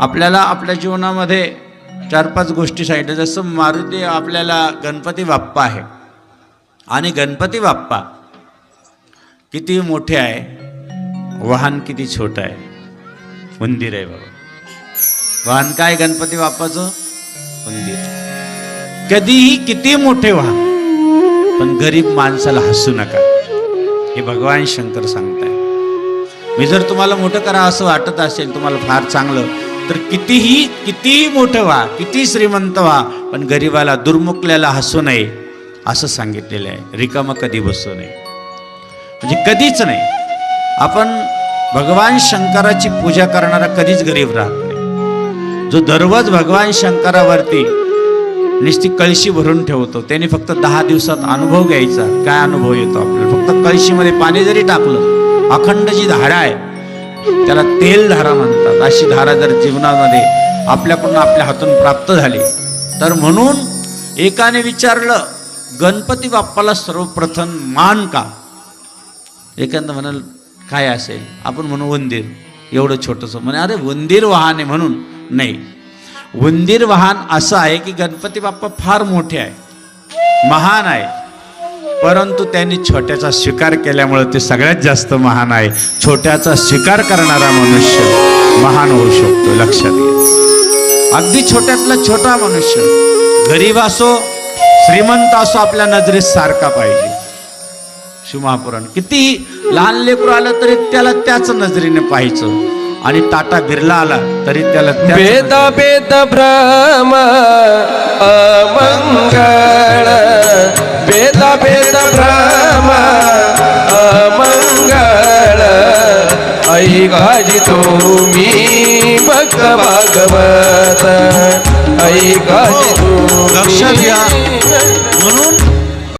आपल्याला आपल्या जीवनामध्ये चार पाच गोष्टी सांगितल्या. जसं मारुती आपल्याला गणपती बाप्पा आहे. आणि गणपती बाप्पा किती मोठे आहे वाहन किती छोटं आहे. मंदिर आहे बाबा. वाहन काय गणपती बाप्पाचं? मंदिर. कधीही किती मोठे व्हा पण गरीब माणसाला हसू नका. हे भगवान शंकर सांगताय मी जर तुम्हाला मोठं करा असं वाटत असेल तुम्हाला फार चांगलं. तर कितीही कितीही मोठं व्हा किती श्रीमंत व्हा पण गरीबाला दुर्मुखल्याला हसू नये असं सांगितलेलं आहे. रिकामं कधी बसू नये. म्हणजे कधीच नाही. आपण भगवान शंकराची पूजा करणारा कधीच गरीब राहत नाही. जो दररोज भगवान शंकरावरती नुसती कळशी भरून ठेवतो त्याने फक्त दहा दिवसात अनुभव घ्यायचा. काय अनुभव येतो आपल्याला? फक्त कळशीमध्ये पाणी जरी टाकलं अखंड जी धारा आहे त्याला तेल धारा म्हणतात अशी धारा जर जीवनामध्ये आपल्याकडून आपल्या हातून प्राप्त झाली तर म्हणून एकाने विचारलं गणपती बाप्पाला सर्वप्रथम मान का? एकांत म्हणाल काय असेल? आपण म्हणू उंदीर एवढं छोटंसं म्हणे अरे वंदीर वाहन आहे म्हणून. नाही. उंदीर वाहन असं आहे की गणपती बाप्पा फार मोठे आहे महान आहे. परंतु त्यांनी छोट्याचा स्वीकार केल्यामुळे ते सगळ्यात जास्त महान आहे. छोट्याचा स्वीकार करणारा मनुष्य महान होऊ शकतो लक्षात घ्या. अगदी छोट्यातला छोटा मनुष्य गरीब असो श्रीमंत असो आपल्या नजरेत सारखा पाहिजे. शिवमहापुराण किती लहान लेकरू आलं तरी त्याला त्याच नजरेने पाहायचं. आणि टाटा बिर्ला आला तरी त्याला वेद वेद भ्रम ऐ गाजितो मी भक्त भागवत. ऐ गाजितो लक्ष घ्या. म्हणून